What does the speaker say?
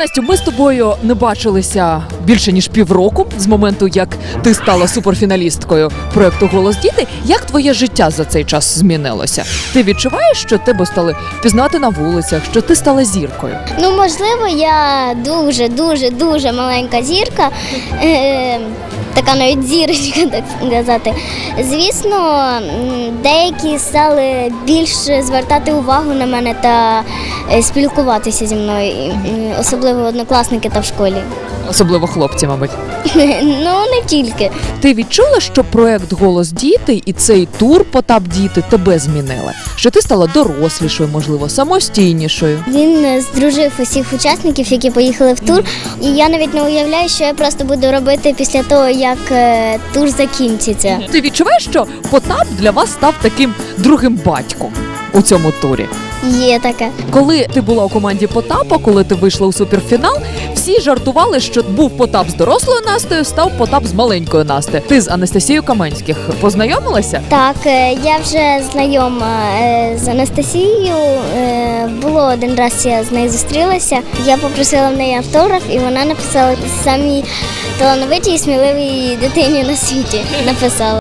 Настю, ми з тобою не бачилися більше ніж півроку з моменту, як ти стала суперфіналісткою проекту Голос діти. Як твоє життя за цей час змінилося? Ти відчуваєш, що тебе стали пізнати на вулицях, що ти стала зіркою? Ну, можливо, я дуже, дуже, дуже маленька зірка. Е, така навіть зірочка, так сказати. Звісно, деякі стали більше звертати увагу на мене та спілкуватися зі мною, особливо однокласники та в школі. Особливо хлопці, мабуть. Ну, не тільки. Ти відчула, що проект Голос діти і цей тур Потап діти тебе змінили? Що ти стала дорослішою, можливо, самостійнішою? Він е, здружив усіх учасників, які поїхали в тур. І я навіть не уявляю, що я просто буду робити після того, як е, тур закінчиться. Ти відчуваєш, що Потап для вас став таким другим батьком у цьому турі? Є таке. Коли ти була у команді Потапа, коли ти вийшла у суперфінал, всі жартували, що був Потап з дорослою Настею, став Потап з маленькою Настею. Ти з Анастасією Каменських познайомилася? Так, е, я вже знайома е, з Анастасією. Е, Було один раз я з нею зустрілася. Я попросила в неї автограф, і вона написала самій талановитій і сміливій дитині на світі. Написала.